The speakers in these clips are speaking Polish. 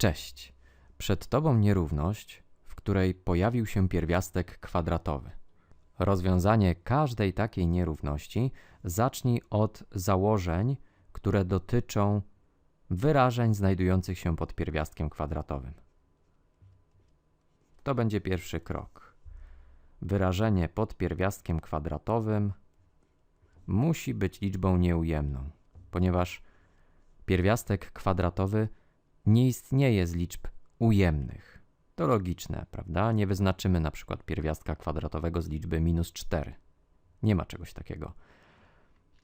Cześć. Przed Tobą nierówność, w której pojawił się pierwiastek kwadratowy. Rozwiązanie każdej takiej nierówności zacznij od założeń, które dotyczą wyrażeń znajdujących się pod pierwiastkiem kwadratowym. To będzie pierwszy krok. Wyrażenie pod pierwiastkiem kwadratowym musi być liczbą nieujemną, ponieważ pierwiastek kwadratowy nie istnieje z liczb ujemnych. To logiczne, prawda? Nie wyznaczymy na przykład pierwiastka kwadratowego z liczby minus 4. Nie ma czegoś takiego.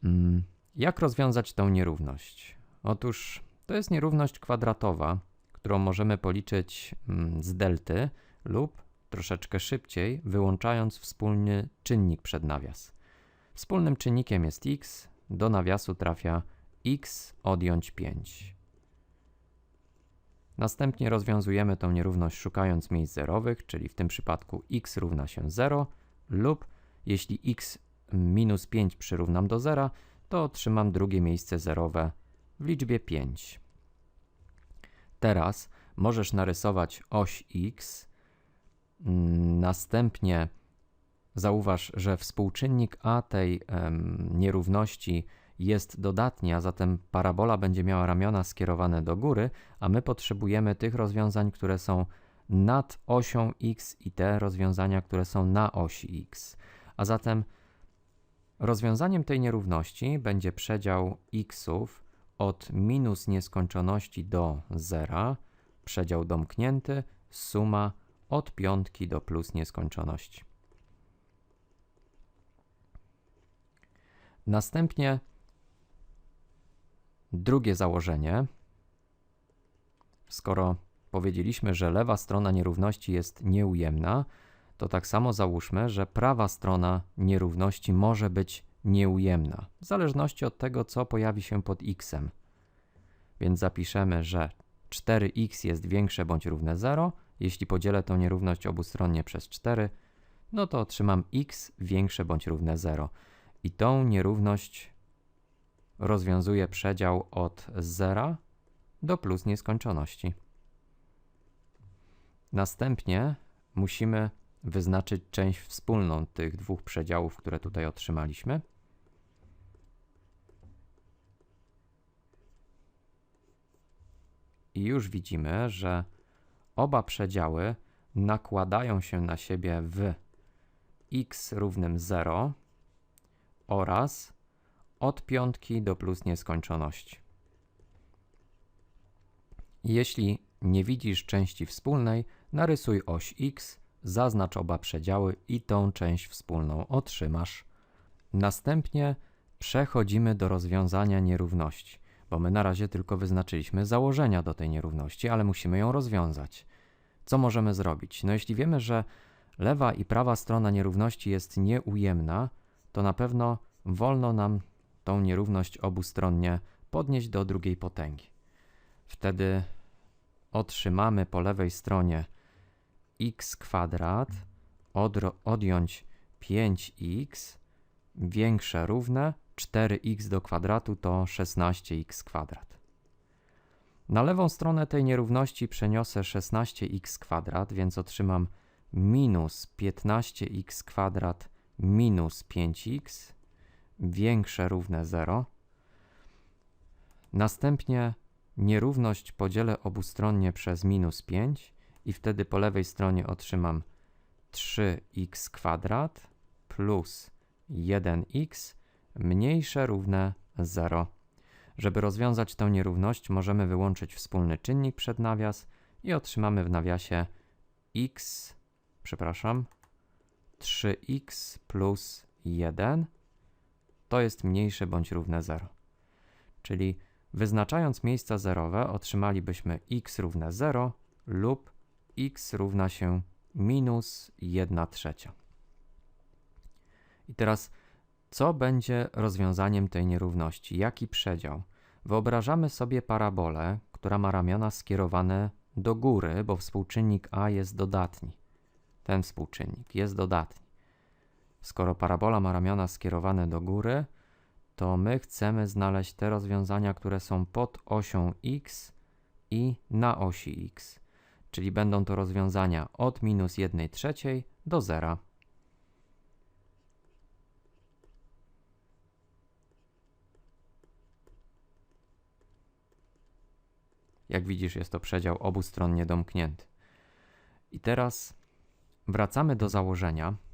Mm, Jak rozwiązać tą nierówność? Otóż to jest nierówność kwadratowa, którą możemy policzyć mm, z delty lub troszeczkę szybciej, wyłączając wspólny czynnik przed nawias. Wspólnym czynnikiem jest x, do nawiasu trafia x odjąć 5. Następnie rozwiązujemy tą nierówność szukając miejsc zerowych, czyli w tym przypadku x równa się 0 lub jeśli x minus 5 przyrównam do 0, to otrzymam drugie miejsce zerowe w liczbie 5. Teraz możesz narysować oś x, następnie zauważ, że współczynnik a tej em, nierówności jest dodatni, a zatem parabola będzie miała ramiona skierowane do góry, a my potrzebujemy tych rozwiązań, które są nad osią x i te rozwiązania, które są na osi x. A zatem rozwiązaniem tej nierówności będzie przedział xów od minus nieskończoności do zera, przedział domknięty, suma od piątki do plus nieskończoności. Następnie drugie założenie. Skoro powiedzieliśmy, że lewa strona nierówności jest nieujemna, to tak samo załóżmy, że prawa strona nierówności może być nieujemna, w zależności od tego, co pojawi się pod x. Więc zapiszemy, że 4x jest większe bądź równe 0. Jeśli podzielę tą nierówność obustronnie przez 4, no to otrzymam x większe bądź równe 0. I tą nierówność rozwiązuje przedział od 0 do plus nieskończoności. Następnie musimy wyznaczyć część wspólną tych dwóch przedziałów, które tutaj otrzymaliśmy. I już widzimy, że oba przedziały nakładają się na siebie w x równym 0 oraz od piątki do plus nieskończoności. Jeśli nie widzisz części wspólnej, narysuj oś x, zaznacz oba przedziały i tą część wspólną otrzymasz. Następnie przechodzimy do rozwiązania nierówności, bo my na razie tylko wyznaczyliśmy założenia do tej nierówności, ale musimy ją rozwiązać. Co możemy zrobić? No jeśli wiemy, że lewa i prawa strona nierówności jest nieujemna, to na pewno wolno nam tą nierówność obustronnie podnieść do drugiej potęgi. Wtedy otrzymamy po lewej stronie x kwadrat odjąć 5x większe równe 4x do kwadratu to 16x kwadrat. Na lewą stronę tej nierówności przeniosę 16x kwadrat, więc otrzymam minus 15x kwadrat minus 5x większe równe 0. Następnie nierówność podzielę obustronnie przez minus 5 i wtedy po lewej stronie otrzymam 3x kwadrat plus 1x mniejsze równe 0. Żeby rozwiązać tę nierówność, możemy wyłączyć wspólny czynnik przed nawias i otrzymamy w nawiasie x, przepraszam, 3x plus 1 to jest mniejsze bądź równe 0. Czyli wyznaczając miejsca zerowe otrzymalibyśmy x równe 0 lub x równa się minus 1 trzecia. I teraz co będzie rozwiązaniem tej nierówności? Jaki przedział? Wyobrażamy sobie parabolę, która ma ramiona skierowane do góry, bo współczynnik a jest dodatni. Ten współczynnik jest dodatni. Skoro parabola ma ramiona skierowane do góry, to my chcemy znaleźć te rozwiązania, które są pod osią x i na osi x, czyli będą to rozwiązania od minus 1 trzeciej do zera. Jak widzisz, jest to przedział obustronnie domknięty. I teraz wracamy do założenia.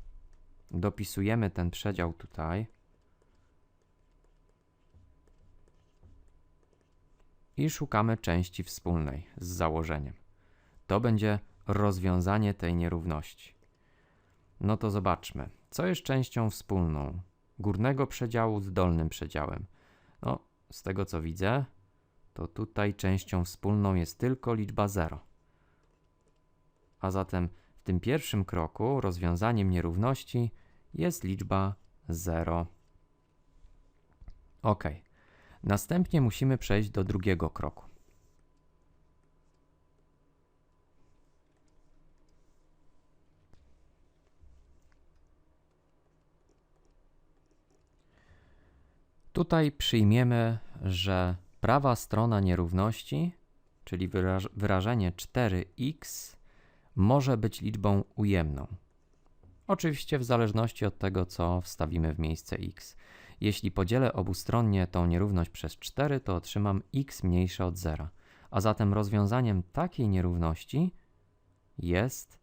Dopisujemy ten przedział tutaj. I szukamy części wspólnej z założeniem. To będzie rozwiązanie tej nierówności. No to zobaczmy, co jest częścią wspólną górnego przedziału z dolnym przedziałem. No, z tego co widzę, to tutaj częścią wspólną jest tylko liczba 0. A zatem w tym pierwszym kroku rozwiązaniem nierówności jest liczba 0. Ok. Następnie musimy przejść do drugiego kroku. Tutaj przyjmiemy, że prawa strona nierówności, czyli wyraż wyrażenie 4x, może być liczbą ujemną. Oczywiście w zależności od tego, co wstawimy w miejsce x. Jeśli podzielę obustronnie tą nierówność przez 4, to otrzymam x mniejsze od 0. A zatem rozwiązaniem takiej nierówności jest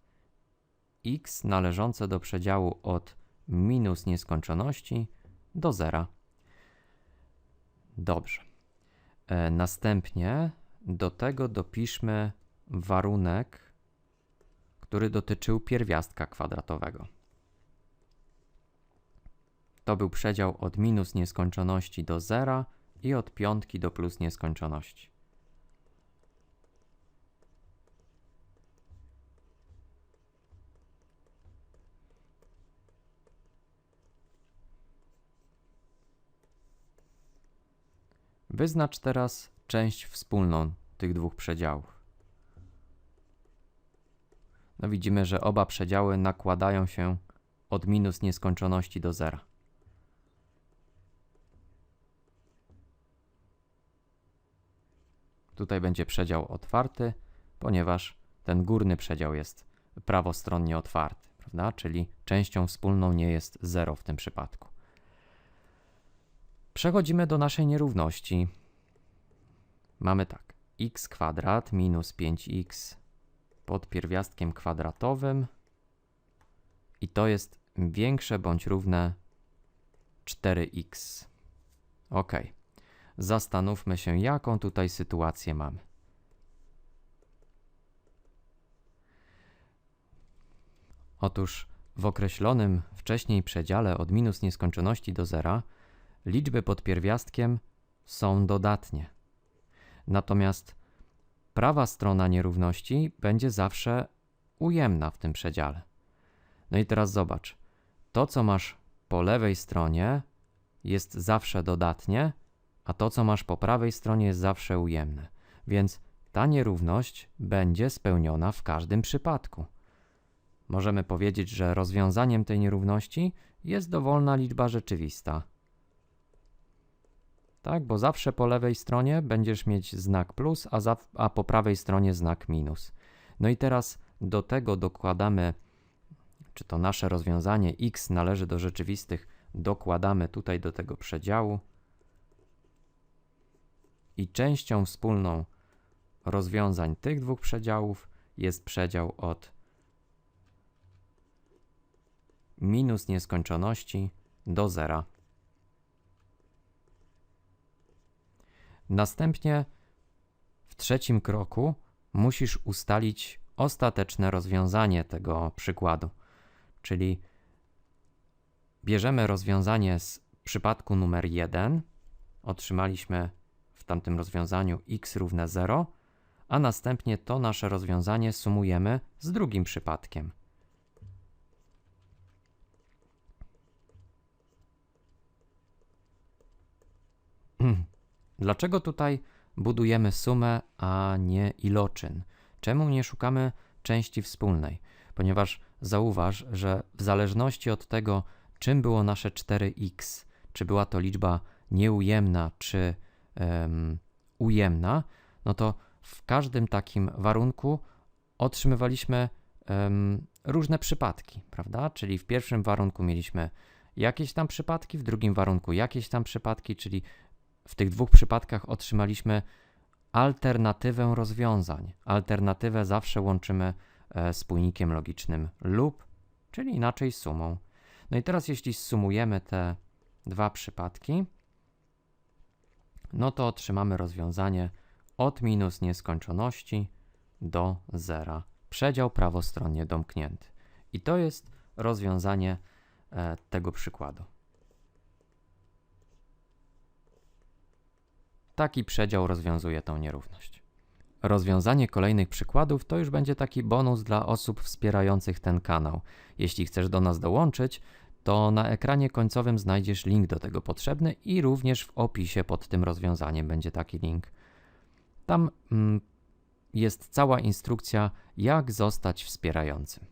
x należące do przedziału od minus nieskończoności do 0. Dobrze. E, następnie do tego dopiszmy warunek, który dotyczył pierwiastka kwadratowego. To był przedział od minus nieskończoności do zera i od piątki do plus nieskończoności. Wyznacz teraz część wspólną tych dwóch przedziałów. No widzimy, że oba przedziały nakładają się od minus nieskończoności do zera. Tutaj będzie przedział otwarty, ponieważ ten górny przedział jest prawostronnie otwarty, prawda? Czyli częścią wspólną nie jest 0 w tym przypadku. Przechodzimy do naszej nierówności. Mamy tak, x kwadrat minus 5x pod pierwiastkiem kwadratowym i to jest większe bądź równe 4x. Ok. Zastanówmy się, jaką tutaj sytuację mamy. Otóż w określonym wcześniej przedziale od minus nieskończoności do zera liczby pod pierwiastkiem są dodatnie. Natomiast prawa strona nierówności będzie zawsze ujemna w tym przedziale. No i teraz zobacz. To, co masz po lewej stronie, jest zawsze dodatnie, a to, co masz po prawej stronie, jest zawsze ujemne. Więc ta nierówność będzie spełniona w każdym przypadku. Możemy powiedzieć, że rozwiązaniem tej nierówności jest dowolna liczba rzeczywista tak? Bo zawsze po lewej stronie będziesz mieć znak plus, a, za, a po prawej stronie znak minus. No i teraz do tego dokładamy, czy to nasze rozwiązanie x należy do rzeczywistych, dokładamy tutaj do tego przedziału i częścią wspólną rozwiązań tych dwóch przedziałów jest przedział od minus nieskończoności do zera. Następnie w trzecim kroku musisz ustalić ostateczne rozwiązanie tego przykładu. Czyli bierzemy rozwiązanie z przypadku numer 1, otrzymaliśmy tamtym rozwiązaniu x równe 0, a następnie to nasze rozwiązanie sumujemy z drugim przypadkiem. Dlaczego tutaj budujemy sumę, a nie iloczyn? Czemu nie szukamy części wspólnej? Ponieważ zauważ, że w zależności od tego, czym było nasze 4x, czy była to liczba nieujemna, czy ujemna, no to w każdym takim warunku otrzymywaliśmy różne przypadki, prawda? Czyli w pierwszym warunku mieliśmy jakieś tam przypadki, w drugim warunku jakieś tam przypadki, czyli w tych dwóch przypadkach otrzymaliśmy alternatywę rozwiązań. Alternatywę zawsze łączymy e, spójnikiem logicznym lub, czyli inaczej sumą. No i teraz, jeśli sumujemy te dwa przypadki, no to otrzymamy rozwiązanie od minus nieskończoności do zera. Przedział prawostronnie domknięty. I to jest rozwiązanie e, tego przykładu. Taki przedział rozwiązuje tą nierówność. Rozwiązanie kolejnych przykładów to już będzie taki bonus dla osób wspierających ten kanał. Jeśli chcesz do nas dołączyć, to na ekranie końcowym znajdziesz link do tego potrzebny i również w opisie pod tym rozwiązaniem będzie taki link. Tam mm, jest cała instrukcja, jak zostać wspierającym.